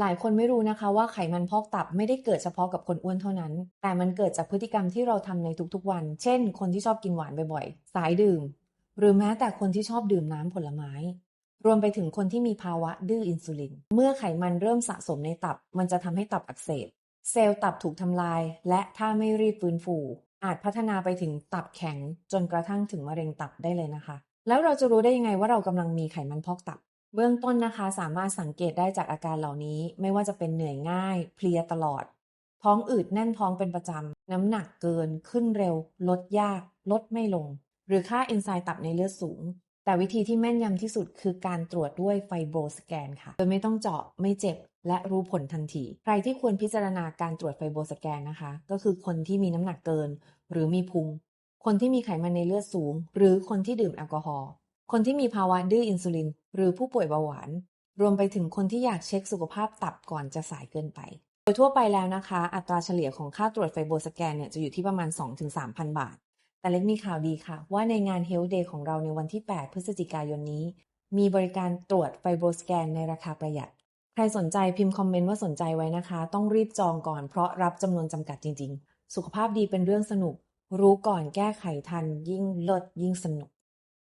หลายคนไม่รู้นะคะว่าไขมันพอกตับไม่ได้เกิดเฉพาะกับคนอ้วนเท่านั้น แต่มันเกิดจากพฤติกรรมที่เราทำในทุกๆวัน เช่น คนที่ชอบกินหวานบ่อยๆ สายดื่ม หรือแม้แต่คนที่ชอบดื่มน้ำผลไม้ รวมไปถึงคนที่มีภาวะดื้ออินซูลิน เมื่อไขมันเริ่มสะสมในตับ มันจะทำให้ตับอักเสบ เซลล์ตับถูกทำลาย และถ้าไม่รีบฟื้นฟู อาจพัฒนาไปถึงตับแข็ง จนกระทั่งถึงมะเร็งตับได้เลยนะคะ แล้วเราจะรู้ได้ยังไงว่าเรากำลังมีไขมันพอกตับ เบื้องต้นนะคะสามารถสังเกตได้จากอาการเหล่านี้ ไม่ว่าจะเป็นเหนื่อยง่าย เพลียตลอด ท้องอืดแน่นท้องเป็นประจำ น้ำหนักเกินขึ้นเร็ว ลดยาก ลดไม่ลง หรือค่าเอนไซม์ตับในเลือดสูง แต่วิธีที่แม่นยำที่สุดคือการตรวจด้วยไฟโบสแกนค่ะ โดยไม่ต้องเจาะไม่เจ็บ และรู้ผลทันที ใครที่ควรพิจารณาการตรวจไฟโบสแกนนะคะ ก็คือคนที่มีน้ำหนักเกิน หรือมีพุง คนที่มีไขมันในเลือดสูง หรือคนที่ดื่มแอลกอฮอล์คนที่มีภาวะดื้ออินซูลิน หรือผู้ป่วยเบาหวาน รวมไปถึงคนที่อยากเช็คสุขภาพตับก่อนจะสายเกินไป โดยทั่วไปแล้วนะคะ อัตราเฉลี่ยของค่าตรวจไฟโบสแกนเนี่ยจะอยู่ที่ประมาณ 2-3,000 บาท แต่เล็กมีข่าวดีค่ะ ว่าในงาน Health Day ของเราในวันที่ 8 พฤศจิกายนนี้ มีบริการตรวจไฟโบสแกนในราคาประหยัด ใครสนใจพิมพ์คอมเมนต์ว่าสนใจไว้นะคะ ต้องรีบจองก่อนเพราะรับจำนวนจำกัดจริง ๆ สุขภาพดีเป็นเรื่องสนุก รู้ก่อนแก้ไขทันยิ่งเลิศยิ่งสนุก